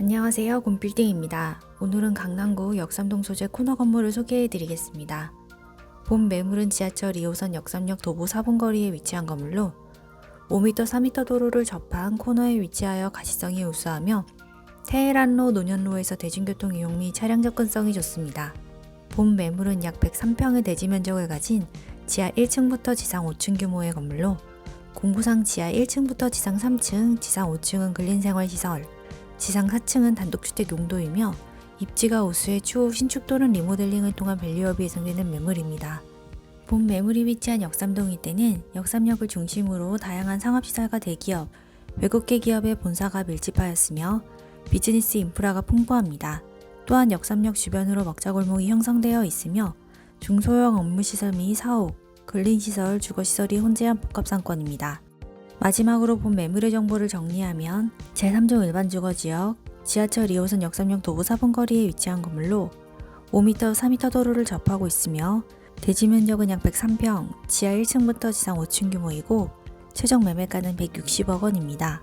안녕하세요. 곰빌딩입니다. 오늘은 강남구 역삼동 소재 코너 건물을 소개해 드리겠습니다. 본 매물은 지하철 2호선 역삼역 도보 4분 거리에 위치한 건물로 5m 4m 도로를 접한 코너에 위치하여 가시성이 우수하며 테헤란로 노년로에서 대중교통 이용 및 차량 접근성이 좋습니다. 본 매물은 약 103평의 대지 면적을 가진 지하 1층부터 지상 5층 규모의 건물로 공구상 지하 1층부터 지상 3층, 지상 5층은 근린생활시설, 지상 4층은 단독주택 용도이며 입지가 우수해 추후 신축 또는 리모델링을 통한 밸류업이 예상되는 매물입니다. 본 매물이 위치한 역삼동 일대는 역삼역을 중심으로 다양한 상업시설과 대기업, 외국계 기업의 본사가 밀집하였으며 비즈니스 인프라가 풍부합니다. 또한 역삼역 주변으로 먹자골목이 형성되어 있으며 중소형 업무시설 및 사옥, 근린시설, 주거시설이 혼재한 복합상권입니다. 마지막으로 본 매물의 정보를 정리하면 제3종 일반 주거지역, 지하철 2호선 역삼역 도보 4분 거리에 위치한 건물로 5m, 4m 도로를 접하고 있으며 대지 면적은 약 103평, 지하 1층부터 지상 5층 규모이고 최종 매매가는 160억 원입니다.